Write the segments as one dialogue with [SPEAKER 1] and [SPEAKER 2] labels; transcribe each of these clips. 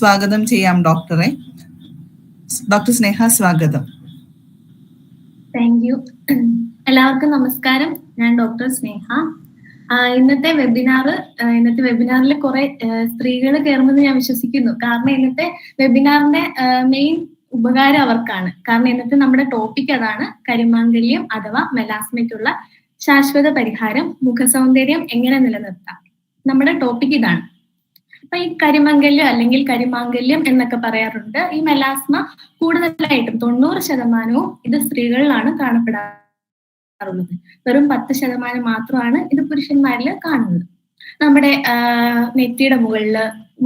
[SPEAKER 1] സ്വാഗതം ചെയ്യാം ഡോക്ടറെ. ഡോക്ടർ സ്നേഹ സ്വാഗതം.
[SPEAKER 2] താങ്ക് യു എല്ലാവർക്കും നമസ്കാരം. ഞാൻ ഡോക്ടർ സ്നേഹ. ഇന്നത്തെ വെബിനാർ ഇന്നത്തെ വെബിനാറിൽ കുറെ സ്ത്രീകൾ കയറുമെന്ന് ഞാൻ വിശ്വസിക്കുന്നു. കാരണം ഇന്നത്തെ വെബിനാറിന്റെ മെയിൻ ഉപകാരം അവർക്കാണ്. കാരണം ഇന്നത്തെ നമ്മുടെ ടോപ്പിക് അതാണ് കരിമാങ്കല്യം അഥവാ മെലാസ്മയ്ക്കുള്ള ശാശ്വത പരിഹാരം മുഖസൗന്ദര്യം എങ്ങനെ നിലനിർത്താം. നമ്മുടെ ടോപ്പിക് ഇതാണ്. അപ്പൊ ഈ കരിമംഗല്യം അല്ലെങ്കിൽ കരിമാംഗല്യം എന്നൊക്കെ പറയാറുണ്ട്. ഈ മെലാസ്മ കൂടുതലായിട്ടും തൊണ്ണൂറ് ശതമാനവും ഇത് സ്ത്രീകളിലാണ് കാണപ്പെടാറുള്ളത്. വെറും പത്ത് ശതമാനം മാത്രമാണ് ഇത് പുരുഷന്മാരിൽ കാണുന്നത്. നമ്മുടെ നെറ്റിയുടെ മുകളിൽ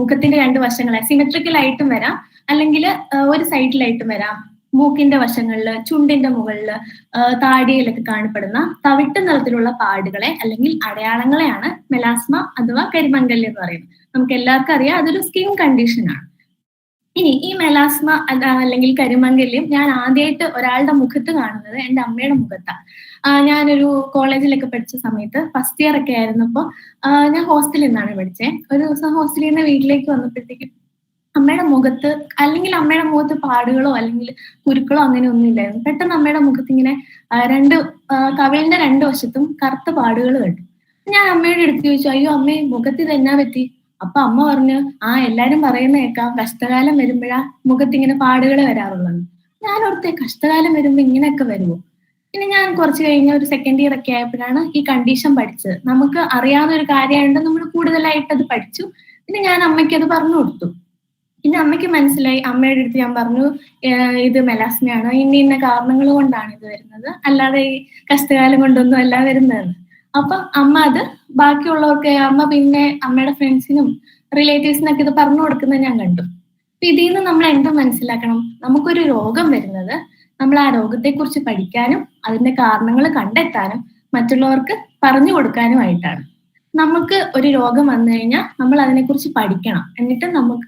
[SPEAKER 2] മുഖത്തിന്റെ രണ്ട് വശങ്ങളെ സിമെട്രിക്കലായിട്ടും വരാം. അല്ലെങ്കിൽ ഒരു സൈഡിലായിട്ടും വരാം. മൂക്കിന്റെ വശങ്ങളിൽ ചുണ്ടിന്റെ മുകളിൽ താടിയിലൊക്കെ കാണപ്പെടുന്ന തവിട്ട് നിറത്തിലുള്ള പാടുകളെ അല്ലെങ്കിൽ അടയാളങ്ങളെയാണ് മെലാസ്മ അഥവാ കരിമംഗല്യം എന്ന് പറയുന്നത്. നമുക്ക് എല്ലാവർക്കും അറിയാം അതൊരു സ്കിൻ കണ്ടീഷനാണ് ഇനി ഈ മെലാസ്മ അല്ല- അല്ലെങ്കിൽ കരിമംഗല്യം ഞാൻ ആദ്യമായിട്ട് ഒരാളുടെ മുഖത്ത് കാണുന്നത് എന്റെ അമ്മയുടെ മുഖത്താണ്. ഞാനൊരു കോളേജിലൊക്കെ പഠിച്ച സമയത്ത് ഫസ്റ്റ് ഇയർ ഒക്കെ ആയിരുന്നപ്പോൾ ഞാൻ ഹോസ്റ്റലിൽ നിന്നാണ് പഠിച്ചത്. ഒരു ദിവസം ഹോസ്റ്റലിൽ നിന്ന് വീട്ടിലേക്ക് വന്നപ്പോഴത്തേക്കും അമ്മയുടെ മുഖത്ത് അല്ലെങ്കിൽ അമ്മയുടെ മുഖത്ത് പാടുകളോ അല്ലെങ്കിൽ കുരുക്കളോ അങ്ങനെ ഒന്നും ഇല്ലായിരുന്നു. പെട്ടെന്ന് അമ്മയുടെ മുഖത്ത് ഇങ്ങനെ രണ്ട് കവിളിന്റെ രണ്ട് വശത്തും കറുത്ത പാടുകൾ കണ്ടു. ഞാൻ അമ്മയുടെ അടുത്ത് ചോദിച്ചു അയ്യോ അമ്മേ മുഖത്ത് ഇത് എന്നാ പറ്റി? അപ്പൊ അമ്മ പറഞ്ഞു ആ എല്ലാരും പറയുന്ന കേൾക്കാം. കഷ്ടകാലം വരുമ്പോഴാ മുഖത്ത് ഇങ്ങനെ പാടുകൾ വരാറുള്ളത്. ഞാൻ ഓർത്തെ കഷ്ടകാലം വരുമ്പോ ഇങ്ങനെയൊക്കെ വരുമോ പിന്നെ ഞാൻ കുറച്ച് കഴിഞ്ഞ ഒരു സെക്കൻഡ് ഇയർ ഒക്കെ ആയപ്പോഴാണ് ഈ കണ്ടീഷൻ പഠിച്ചത്. നമുക്ക് അറിയാവുന്ന ഒരു കാര്യമായതുകൊണ്ട് നമ്മൾ കൂടുതലായിട്ട് അത് പഠിച്ചു. പിന്നെ ഞാൻ അമ്മയ്ക്ക് അത് പറഞ്ഞു കൊടുത്തു. പിന്നെ അമ്മയ്ക്ക് മനസ്സിലായി. അമ്മയുടെ അടുത്ത് ഞാൻ പറഞ്ഞു ഇത് മെലാസ്മയാണ്. ഇന്ന ഇന്ന കാരണങ്ങൾ കൊണ്ടാണ് ഇത് വരുന്നത്. അല്ലാതെ ഈ കഷ്ടകാലം കൊണ്ടൊന്നും അല്ല വരുന്നതെന്ന് അപ്പൊ അമ്മ അത് ബാക്കിയുള്ളവർക്ക് അമ്മ പിന്നെ അമ്മയുടെ ഫ്രണ്ട്സിനും റിലേറ്റീവ്സിനൊക്കെ ഇത് പറഞ്ഞു കൊടുക്കുന്നത് ഞാൻ കണ്ടു. അപ്പൊ ഇതിൽ നിന്ന് നമ്മൾ എന്താ മനസ്സിലാക്കണം? നമുക്കൊരു രോഗം വരുന്നത് നമ്മൾ ആ രോഗത്തെ കുറിച്ച് പഠിക്കാനും അതിന്റെ കാരണങ്ങൾ കണ്ടെത്താനും മറ്റുള്ളവർക്ക് പറഞ്ഞു കൊടുക്കാനുമായിട്ടാണ്. നമുക്ക് ഒരു രോഗം വന്നു കഴിഞ്ഞാൽ നമ്മൾ അതിനെക്കുറിച്ച് പഠിക്കണം. എന്നിട്ട് നമുക്ക്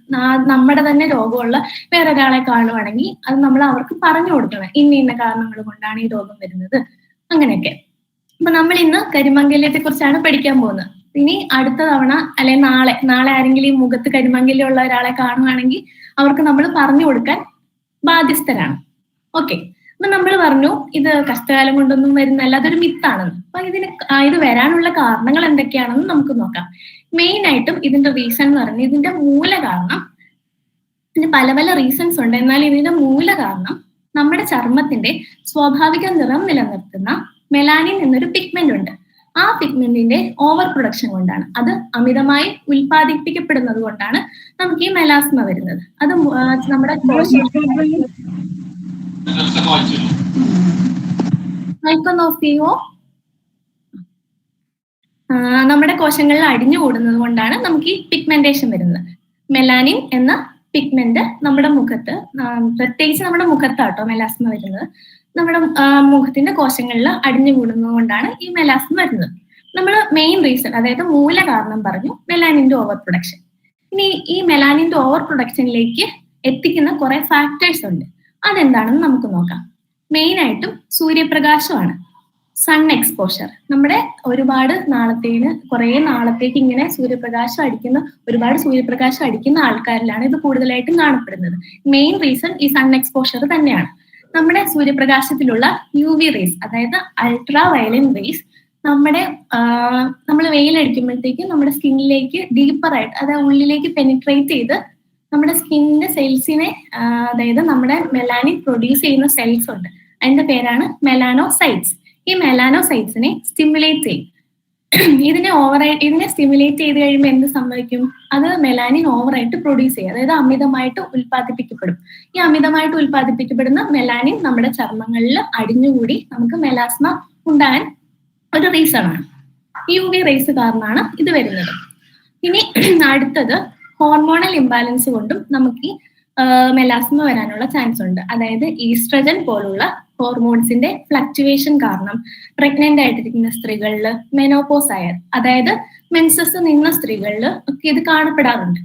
[SPEAKER 2] നമ്മുടെ തന്നെ രോഗമുള്ള വേറെ ഒരാളെ കാണുവാണെങ്കിൽ അത് നമ്മൾ അവർക്ക് പറഞ്ഞു കൊടുക്കണം. ഇന്ന ഇന്ന കാരണങ്ങൾ കൊണ്ടാണ് ഈ രോഗം വരുന്നത്. അങ്ങനെയൊക്കെ. അപ്പൊ നമ്മൾ ഇന്ന് കരിമംഗല്യത്തെ കുറിച്ചാണ് പഠിക്കാൻ പോകുന്നത്. ഇനി അടുത്ത തവണ അല്ലെ നാളെ നാളെ ആരെങ്കിലും ഈ മുഖത്ത് കരിമംഗല്യം ഉള്ള ഒരാളെ കാണുവാണെങ്കിൽ അവർക്ക് നമ്മൾ പറഞ്ഞു കൊടുക്കാൻ ബാധ്യസ്ഥരാണ്. ഓക്കെ. അപ്പൊ നമ്മൾ പറഞ്ഞു ഇത് കഷ്ടകാലം കൊണ്ടൊന്നും വരുന്നല്ല അതൊരു മിത്താണെന്ന് അപ്പൊ ഇതിന് ഇത് വരാനുള്ള കാരണങ്ങൾ എന്തൊക്കെയാണെന്ന് നമുക്ക് നോക്കാം. മെയിൻ ആയിട്ടും ഇതിന്റെ റീസൺ എന്ന് പറഞ്ഞു ഇതിന്റെ മൂല കാരണം ഇതിന് പല പല റീസൺസ് ഉണ്ട്. എന്നാൽ ഇതിന്റെ മൂല കാരണം നമ്മുടെ ചർമ്മത്തിന്റെ സ്വാഭാവിക നിറം നിലനിർത്തുന്ന മെലാനിൻ എന്നൊരു പിഗ്മെന്റ് ഉണ്ട്. ആ പിഗ്മെന്റിന്റെ ഓവർ പ്രൊഡക്ഷൻ കൊണ്ടാണ്. അത് അമിതമായി ഉൽപ്പാദിപ്പിക്കപ്പെടുന്നത് കൊണ്ടാണ് നമുക്ക് ഈ മെലാസ്മ വരുന്നത്. അത് നമ്മുടെ മൈക്കൊന്ന് നമ്മുടെ കോശങ്ങളിൽ അടിഞ്ഞു കൂടുന്നത് കൊണ്ടാണ് നമുക്ക് ഈ പിഗ്മെന്റേഷൻ വരുന്നത്. മെലാനിൻ എന്ന പിഗ്മെന്റ് നമ്മുടെ മുഖത്ത് പ്രത്യേകിച്ച് നമ്മുടെ മുഖത്താട്ടോ മെലാസ്മ വരുന്നത്. നമ്മുടെ മുഖത്തിന്റെ കോശങ്ങളിൽ അടിഞ്ഞു കൂടുന്നത് കൊണ്ടാണ് ഈ മെലാസ്മ വരുന്നത്. നമ്മൾ മെയിൻ റീസൺ അതായത് മൂല കാരണം പറഞ്ഞു മെലാനിന്റെ ഓവർ പ്രൊഡക്ഷൻ ഇനി ഈ മെലാനിന്റെ ഓവർ പ്രൊഡക്ഷനിലേക്ക് എത്തിക്കുന്ന കുറെ ഫാക്ടേഴ്സ് ഉണ്ട്. അതെന്താണെന്ന് നമുക്ക് നോക്കാം. മെയിൻ ആയിട്ടും സൂര്യപ്രകാശമാണ്. സൺ എക്സ്പോഷർ നമ്മുടെ ഒരുപാട് നാളത്തേന് കുറെ നാളത്തേക്ക് ഇങ്ങനെ സൂര്യപ്രകാശം അടിക്കുന്ന ഒരുപാട് സൂര്യപ്രകാശം അടിക്കുന്ന ആൾക്കാരിലാണ് ഇത് കൂടുതലായിട്ടും കാണപ്പെടുന്നത്. മെയിൻ റീസൺ ഈ സൺ എക്സ്പോഷർ തന്നെയാണ്. നമ്മുടെ സൂര്യപ്രകാശത്തിലുള്ള യു വി റേസ് അതായത് അൾട്രാ വയലൻ റേസ് നമ്മുടെ നമ്മൾ വെയിലടിക്കുമ്പോഴത്തേക്ക് നമ്മുടെ സ്കിന്നിലേക്ക് ഡീപ്പറായിട്ട് അതായത് ഉള്ളിലേക്ക് പെനിട്രേറ്റ് ചെയ്ത് നമ്മുടെ സ്കിന്നിന്റെ സെൽസിനെ അതായത് നമ്മുടെ മെലാനിൻ പ്രൊഡ്യൂസ് ചെയ്യുന്ന സെൽസ് ഉണ്ട്. അതിന്റെ പേരാണ് മെലാനോസൈറ്റ്സ്. ഈ മെലാനോസൈറ്റ്സിനെ സ്റ്റിമുലേറ്റ് ചെയ്യും. ഇതിനെ ഓവറായിട്ട് ഇതിനെ സ്റ്റിമുലേറ്റ് ചെയ്ത് കഴിയുമ്പോൾ എന്ത് സംഭവിക്കും? അത് മെലാനിൻ ഓവറായിട്ട് പ്രൊഡ്യൂസ് ചെയ്യും. അതായത് അമിതമായിട്ട് ഉൽപ്പാദിപ്പിക്കപ്പെടും. ഈ അമിതമായിട്ട് ഉൽപ്പാദിപ്പിക്കപ്പെടുന്ന മെലാനിൻ നമ്മുടെ ചർമ്മങ്ങളിൽ അടിഞ്ഞുകൂടി നമുക്ക് മെലാസ്മ ഉണ്ടാകാൻ ഒരു റീസൺ ആണ്. യു വി റേസ് കാരണമാണ് ഇത് വരുന്നത്. ഇനി അടുത്തത് ഹോർമോണൽ ഇംബാലൻസ് കൊണ്ടും നമുക്ക് മെലാസ്മ വരാനുള്ള ചാൻസ് ഉണ്ട്. അതായത് ഈസ്ട്രജൻ പോലുള്ള ഹോർമോൺസിന്റെ ഫ്ലക്ച്വേഷൻ കാരണം പ്രഗ്നന്റ് ആയിട്ടിരിക്കുന്ന സ്ത്രീകളിൽ മെനോപോസ് ആയ അതായത് മെൻസസ് നിന്ന സ്ത്രീകളിൽ ഒക്കെ ഇത് കാണപ്പെടാറുണ്ട്.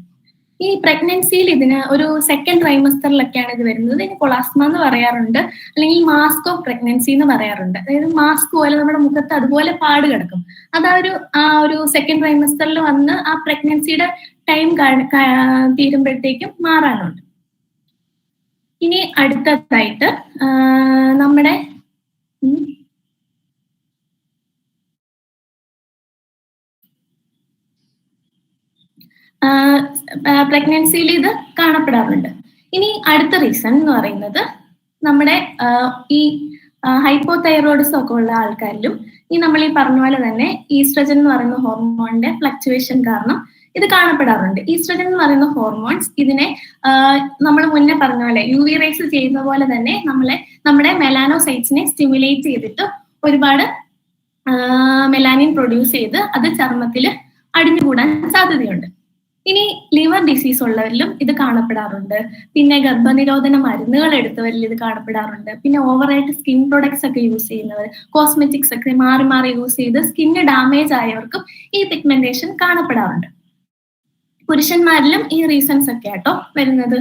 [SPEAKER 2] ഈ പ്രഗ്നൻസിയിൽ ഇതിന് ഒരു സെക്കൻഡ് ട്രൈമസ്റ്ററിലൊക്കെയാണ് ഇത് വരുന്നത്. ഇതിന് കൊളാസ്മ എന്ന് പറയാറുണ്ട്. അല്ലെങ്കിൽ മാസ്ക് ഓഫ് പ്രഗ്നൻസി എന്ന് പറയാറുണ്ട്. അതായത് മാസ്ക് പോലെ നമ്മുടെ മുഖത്ത് അതുപോലെ പാട് കിടക്കും. അതാ ഒരു ആ ഒരു സെക്കൻഡ് ട്രൈമസ്റ്ററിൽ വന്ന് ആ പ്രഗ്നൻസിയുടെ ടൈം തീരുമ്പോഴത്തേക്കും മാറാനുണ്ട്. ഇനി അടുത്തതായിട്ട് നമ്മുടെ പ്രഗ്നൻസിയിൽ ഇത് കാണപ്പെടാറുണ്ട്. ഇനി അടുത്ത റീസൺ എന്ന് പറയുന്നത് നമ്മുടെ ഈ ഈ ഹൈപ്പോതൈറോയിഡ്സ് ഒക്കെ ഉള്ള ആൾക്കാരിലും ഈ നമ്മൾ ഈ പറഞ്ഞ പോലെ തന്നെ ഈസ്ട്രജൻ എന്ന് പറയുന്ന ഹോർമോണിന്റെ ഫ്ലക്ച്വേഷൻ കാരണം ഇത് കാണപ്പെടാറുണ്ട്. ഈസ്ട്രജൻ എന്ന് പറയുന്ന ഹോർമോൺസ് ഇതിനെ നമ്മൾ മുന്നേ പറഞ്ഞ പോലെ യു വി റേസ് ചെയ്യുന്ന പോലെ തന്നെ നമ്മളെ നമ്മുടെ മെലാനോസൈറ്റ്സിനെ സ്റ്റിമുലേറ്റ് ചെയ്തിട്ട് ഒരുപാട് മെലാനിൻ പ്രൊഡ്യൂസ് ചെയ്ത് അത് ചർമ്മത്തിൽ അടിഞ്ഞുകൂടാൻ സാധ്യതയുണ്ട്. ഇനി ലിവർ ഡിസീസ് ഉള്ളവരിലും ഇത് കാണപ്പെടാറുണ്ട്. പിന്നെ ഗർഭനിരോധന മരുന്നുകൾ എടുത്തവരിൽ ഇത് കാണപ്പെടാറുണ്ട്. പിന്നെ ഓവറായിട്ട് സ്കിൻ പ്രൊഡക്ട്സ് ഒക്കെ യൂസ് ചെയ്യുന്നവർ കോസ്മെറ്റിക്സ് ഒക്കെ മാറി മാറി യൂസ് ചെയ്ത് സ്കിന്ന് ഡാമേജ് ആയവർക്കും ഈ പിഗ്മെന്റേഷൻ കാണപ്പെടാറുണ്ട്. പുരുഷന്മാരിലും ഈ റീസൺസ് ഒക്കെ ആട്ടോ വരുന്നത്.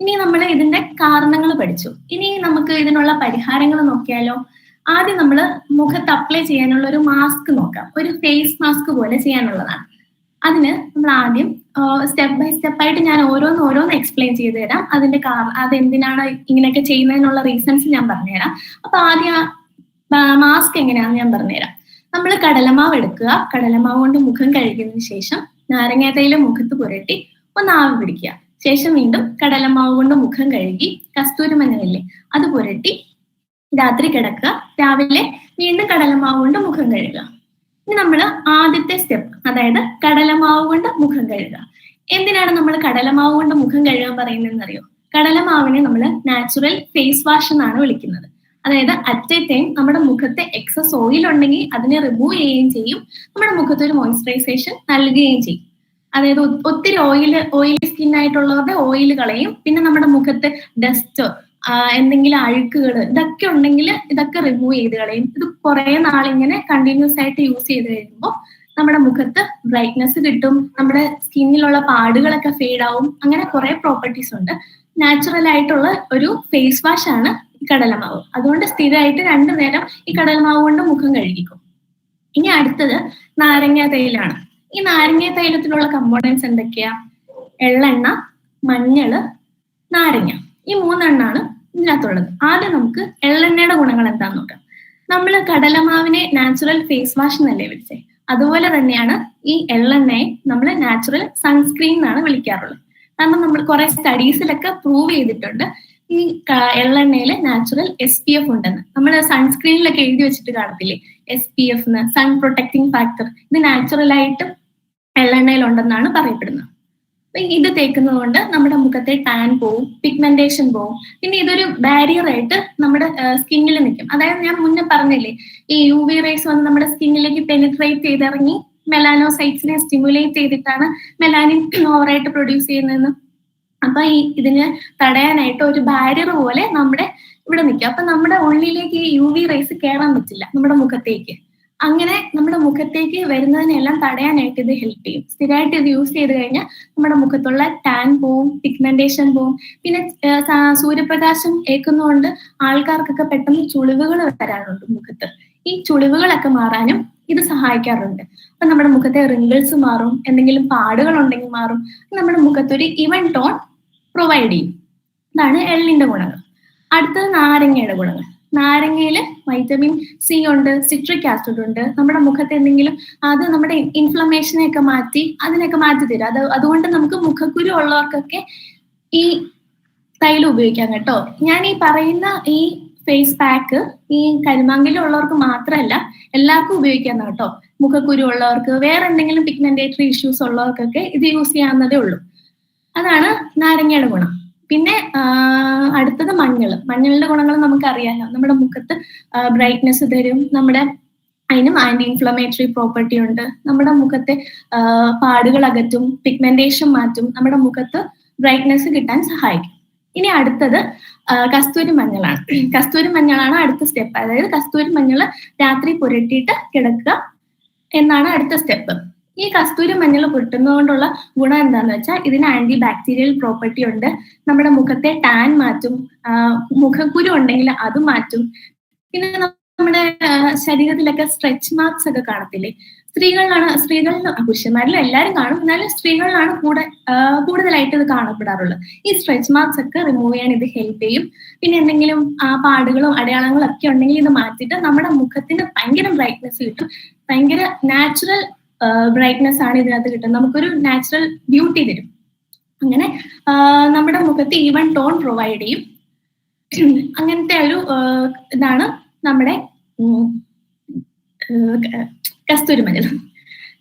[SPEAKER 2] ഇനി നമ്മൾ ഇതിന്റെ കാരണങ്ങൾ പഠിച്ചു. ഇനി നമുക്ക് ഇതിനുള്ള പരിഹാരങ്ങൾ നോക്കിയാലോ? ആദ്യം നമ്മൾ മുഖത്ത് അപ്ലൈ ചെയ്യാനുള്ള ഒരു മാസ്ക് നോക്കാം. ഒരു ഫേസ് മാസ്ക് പോലെ ചെയ്യാനുള്ളതാണ്. അതിന് നമ്മൾ ആദ്യം സ്റ്റെപ്പ് ബൈ സ്റ്റെപ്പ് ആയിട്ട് ഞാൻ ഓരോന്ന് ഓരോന്ന് എക്സ്പ്ലെയിൻ ചെയ്തു തരാം. അതിന്റെ കാരണം അത് എന്തിനാണ് ഇങ്ങനെയൊക്കെ ചെയ്യുന്നതിനുള്ള റീസൺസ് ഞാൻ പറഞ്ഞുതരാം. അപ്പൊ ആദ്യം മാസ്ക് എങ്ങനെയാണെന്ന് ഞാൻ പറഞ്ഞുതരാം. നമ്മൾ കടലമാവ് എടുക്കുക. കടലമാവ് കൊണ്ട് മുഖം കഴുകിയതിനു ശേഷം നാരങ്ങ തൈലം മുഖത്ത് പുരട്ടി ഒന്ന് ആവി പിടിക്കുക. ശേഷം വീണ്ടും കടലമാവ് കൊണ്ട് മുഖം കഴുകി കസ്തൂരി മഞ്ഞളില്ലേ അത് പുരട്ടി രാത്രി കിടക്കുക. രാവിലെ വീണ്ടും കടലമാവ് കൊണ്ട് മുഖം കഴുകുക. ഇനി നമ്മൾ ആദ്യത്തെ സ്റ്റെപ്പ് അതായത് കടലമാവ് കൊണ്ട് മുഖം കഴുകുക. എന്തിനാണ് നമ്മൾ കടലമാവ് കൊണ്ട് മുഖം കഴുകാൻ പറയുന്നതെന്ന് അറിയോ കടലമാവിനെ നമ്മൾ നാച്ചുറൽ ഫേസ് വാഷ് എന്നാണ് വിളിക്കുന്നത്. അതായത് അറ്റ് എ ടൈം നമ്മുടെ മുഖത്തെ എക്സസ് ഓയിൽ ഉണ്ടെങ്കിൽ അതിനെ റിമൂവ് ചെയ്യുകയും ചെയ്യും. നമ്മുടെ മുഖത്ത് ഒരു മോയിസ്ചറൈസേഷൻ നൽകുകയും ചെയ്യും. അതായത് ഒത്തിരി ഓയിൽ ഓയിലി സ്കിൻ ആയിട്ടുള്ളവരുടെ ഓയിൽ കളയും. പിന്നെ നമ്മുടെ മുഖത്ത് ഡസ്റ്റ് എന്തെങ്കിലും അഴുക്കുകൾ ഇതൊക്കെ ഉണ്ടെങ്കിൽ ഇതൊക്കെ റിമൂവ് ചെയ്ത് കളയും. ഇത് കുറെ നാളിങ്ങനെ കണ്ടിന്യൂസ് ആയിട്ട് യൂസ് ചെയ്ത് കഴിയുമ്പോൾ നമ്മുടെ മുഖത്ത് ബ്രൈറ്റ്നെസ് കിട്ടും. നമ്മുടെ സ്കിന്നിലുള്ള പാടുകളൊക്കെ ഫെയ്ഡ് ആവും. അങ്ങനെ കുറെ പ്രോപ്പർട്ടീസ് ഉണ്ട്. നാച്ചുറൽ ആയിട്ടുള്ള ഒരു ഫേസ് വാഷ് ആണ് കടലമാവ്. അതുകൊണ്ട് സ്ഥിരമായിട്ട് രണ്ടു നേരം ഈ കടലമാവ് കൊണ്ട് മുഖം കഴുകിക്കും. ഇനി അടുത്തത് നാരങ്ങ തൈലാണ്. ഈ നാരങ്ങ തൈലത്തിലുള്ള കമ്പോണൻസ് എന്തൊക്കെയാ? എള്ളെണ്ണ മഞ്ഞൾ നാരങ്ങ. ഈ മൂന്നെണ്ണാണ് ഇതിനകത്തുള്ളത്. ആദ്യം നമുക്ക് എള്ളെണ്ണയുടെ ഗുണങ്ങൾ എന്താന്ന് നോക്കാം. നമ്മൾ കടലമാവിനെ നാച്ചുറൽ ഫേസ് വാഷ് എന്നല്ലേ വിളിച്ചേ? അതുപോലെ തന്നെയാണ് ഈ എള്ളെണ്ണയെ നമ്മൾ നാച്ചുറൽ സൺസ്ക്രീൻ എന്നാണ് വിളിക്കാറുള്ളത്. കാരണം നമ്മൾ കുറെ സ്റ്റഡീസിലൊക്കെ പ്രൂവ് ചെയ്തിട്ടുണ്ട് ഈ എള്ളെണ്ണയിൽ നാച്ചുറൽ എസ് പി എഫ് ഉണ്ടെന്ന്. നമ്മൾ സൺസ്ക്രീനിലൊക്കെ എഴുതി വെച്ചിട്ട് കാണത്തില്ലേ? S P F sun protecting factor ഇത് നാച്ചുറൽ ആയിട്ട് എള്ളെണ്ണയിൽ ഉണ്ടെന്നാണ് പറയപ്പെടുന്നത് ഇത് തേക്കുന്നത് കൊണ്ട് നമ്മുടെ മുഖത്തെ ടാൻ പോവും പിഗ്മെന്റേഷൻ പോവും. പിന്നെ ഇതൊരു ബാരിയർ ആയിട്ട് നമ്മുടെ സ്കിന്നിൽ നിൽക്കും. അതായത് ഞാൻ മുന്നേ പറഞ്ഞില്ലേ ഈ യു വി റേസ് വന്ന് നമ്മുടെ സ്കിന്നിലേക്ക് പെനിട്രേറ്റ് ചെയ്തിറങ്ങി മെലാനോസൈറ്റ്സിനെ സ്റ്റിമുലേറ്റ് ചെയ്തിട്ടാണ് മെലാനിൻ ഓവറായിട്ട് പ്രൊഡ്യൂസ് ചെയ്യുന്നതെന്ന്. അപ്പൊ ഈ ഇതിന് തടയാനായിട്ട് ഒരു ബാരിയർ പോലെ നമ്മുടെ ഇവിടെ നിൽക്കുക അപ്പൊ നമ്മുടെ ഉള്ളിലേക്ക് ഈ യു വി റേസ് കയറാൻ പറ്റില്ല നമ്മുടെ മുഖത്തേക്ക്. അങ്ങനെ നമ്മുടെ മുഖത്തേക്ക് വരുന്നതിനെല്ലാം തടയാനായിട്ട് ഇത് ഹെൽപ്പ് ചെയ്യും. സ്ഥിരമായിട്ട് ഇത് യൂസ് ചെയ്ത് കഴിഞ്ഞാൽ നമ്മുടെ മുഖത്തുള്ള ടാൻ പോവും പിഗ്മെന്റേഷൻ പോവും. പിന്നെ സൂര്യപ്രകാശം ഏൽക്കുന്നതുകൊണ്ട് ആൾക്കാർക്കൊക്കെ പെട്ടെന്ന് ചുളിവുകൾ വരാറുണ്ട് മുഖത്ത്. ഈ ചുളിവുകളൊക്കെ മാറാനും ഇത് സഹായിക്കാറുണ്ട്. അപ്പൊ നമ്മുടെ മുഖത്തെ റിങ്കിൾസ് മാറും എന്തെങ്കിലും പാടുകൾ ഉണ്ടെങ്കിൽ മാറും. നമ്മുടെ മുഖത്തൊരു ഇവൻ ടോൺ പ്രൊവൈഡ് ചെയ്യും. ഇതാണ് എള്ളിന്റെ ഗുണങ്ങൾ. അടുത്തത് നാരങ്ങയുടെ ഗുണങ്ങൾ. നാരങ്ങയിൽ വൈറ്റമിൻ സി ഉണ്ട് സിട്രിക് ആസിഡ് ഉണ്ട്. നമ്മുടെ മുഖത്ത് എന്തെങ്കിലും അത് നമ്മുടെ ഇൻഫ്ലമേഷനെ ഒക്കെ മാറ്റി അതിനൊക്കെ മാറ്റി തരും. അത് അതുകൊണ്ട് നമുക്ക് മുഖക്കുരു ഉള്ളവർക്കൊക്കെ ഈ തൈലം ഉപയോഗിക്കാം കേട്ടോ. ഞാൻ ഈ പറയുന്ന ഈ ഫേസ് പാക്ക് ഈ കരിമാങ്കിലുള്ളവർക്ക് മാത്രമല്ല എല്ലാവർക്കും ഉപയോഗിക്കാം കേട്ടോ. മുഖക്കുരു ഉള്ളവർക്ക് വേറെ എന്തെങ്കിലും പിഗ്മെന്റേറ്ററി ഇഷ്യൂസ് ഉള്ളവർക്കൊക്കെ ഇത് യൂസ് ചെയ്യാവുന്നതേ ഉള്ളൂ. അതാണ് നാരങ്ങയുടെ ഗുണം. പിന്നെ അടുത്തത് മഞ്ഞൾ മഞ്ഞളിന്റെ ഗുണങ്ങൾ നമുക്കറിയാലോ. നമ്മുടെ മുഖത്ത് ബ്രൈറ്റ്നെസ് തരും. നമ്മുടെ അതിനും ആന്റി ഇൻഫ്ലമേറ്ററി പ്രോപ്പർട്ടി ഉണ്ട്. നമ്മുടെ മുഖത്തെ പാടുകൾ അകറ്റും പിഗ്മെന്റേഷൻ മാറ്റും നമ്മുടെ മുഖത്ത് ബ്രൈറ്റ്നെസ് കിട്ടാൻ സഹായിക്കും. ഇനി അടുത്തത് കസ്തൂരി മഞ്ഞളാണ്. കസ്തൂരി മഞ്ഞളാണ് അടുത്ത സ്റ്റെപ്പ് അതായത് കസ്തൂരി മഞ്ഞൾ രാത്രി പുരട്ടിയിട്ട് കിടക്കുക എന്നാണ് അടുത്ത സ്റ്റെപ്പ് ഈ കസ്തൂരി മഞ്ഞൾ പുരട്ടുന്നതുകൊണ്ടുള്ള ഗുണം എന്താന്ന് വെച്ചാൽ ഇതിന് ആന്റി ബാക്ടീരിയൽ പ്രോപ്പർട്ടി ഉണ്ട്. നമ്മുടെ മുഖത്തെ ടാൻ മാറ്റും മുഖക്കുരു ഉണ്ടെങ്കിൽ അത് മാറ്റും. പിന്നെ നമ്മുടെ ശരീരത്തിലൊക്കെ സ്ട്രെച്ച് മാർക്സ് ഒക്കെ കാണത്തില്ലേ? സ്ത്രീകളിലാണ് സ്ത്രീകളിൽ പുരുഷന്മാരിലും എല്ലാവരും കാണും. എന്നാലും സ്ത്രീകളിലാണ് കൂടെ കൂടുതലായിട്ട് ഇത് കാണപ്പെടാറുള്ളത്. ഈ സ്ട്രെച്ച് മാർക്സ് ഒക്കെ റിമൂവ് ചെയ്യാൻ ഇത് ഹെൽപ്പ് ചെയ്യും. പിന്നെ എന്തെങ്കിലും ആ പാടുകളും അടയാളങ്ങളും ഒക്കെ ഉണ്ടെങ്കിൽ ഇത് മാറ്റിയിട്ട് നമ്മുടെ മുഖത്തിന് ഭയങ്കര ബ്രൈറ്റ്നെസ് കിട്ടും. ഭയങ്കര നാച്ചുറൽ ബ്രൈറ്റ്നെസ് ആണ് ഇതിനകത്ത് കിട്ടുന്നത്. നമുക്കൊരു നാച്ചുറൽ ബ്യൂട്ടി തരും. അങ്ങനെ നമ്മുടെ മുഖത്ത് ഈവൻ ടോൺ പ്രൊവൈഡ് ചെയ്യും. അങ്ങനത്തെ ഒരു ഇതാണ് നമ്മുടെ കസ്തൂരി മഞ്ഞൾ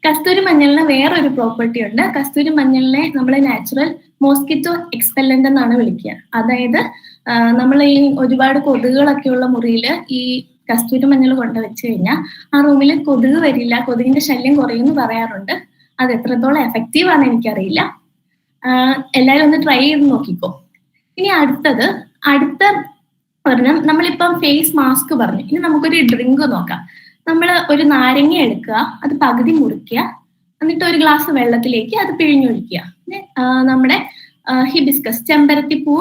[SPEAKER 2] കസ്തൂരി മഞ്ഞളിന് വേറൊരു പ്രോപ്പർട്ടി ഉണ്ട്. കസ്തൂരി മഞ്ഞളിനെ നമ്മൾ നാച്ചുറൽ മോസ്കിറ്റോ എക്സ്പെല്ലന്റ് എന്നാണ് വിളിക്കുക. അതായത് നമ്മൾ ഈ ഒരുപാട് കൊതുകുകളൊക്കെ ഉള്ള മുറിയിൽ ഈ കസ്തൂരി മഞ്ഞൾ കൊണ്ട് വെച്ച് കഴിഞ്ഞാൽ ആ റൂമിൽ കൊതുക് വരില്ല കൊതുകിന്റെ ശല്യം കുറയുമെന്ന് പറയാറുണ്ട്. അത് എത്രത്തോളം എഫക്റ്റീവ് ആണെന്ന് എനിക്കറിയില്ല. എല്ലാവരും ഒന്ന് ട്രൈ ചെയ്ത് നോക്കിക്കോ. ഇനി അടുത്തത് അടുത്ത പറഞ്ഞ നമ്മളിപ്പം ഫേസ് മാസ്ക് പറഞ്ഞു. ഇനി നമുക്കൊരു ഡ്രിങ്ക് നോക്കാം. നമ്മൾ ഒരു നാരങ്ങ എടുക്കുക അത് പകുതി മുറിക്കുക എന്നിട്ട് ഒരു ഗ്ലാസ് വെള്ളത്തിലേക്ക് അത് പിഴിഞ്ഞൊഴിക്കുക. നമ്മുടെ ഹിബിസ്കസ് പൂ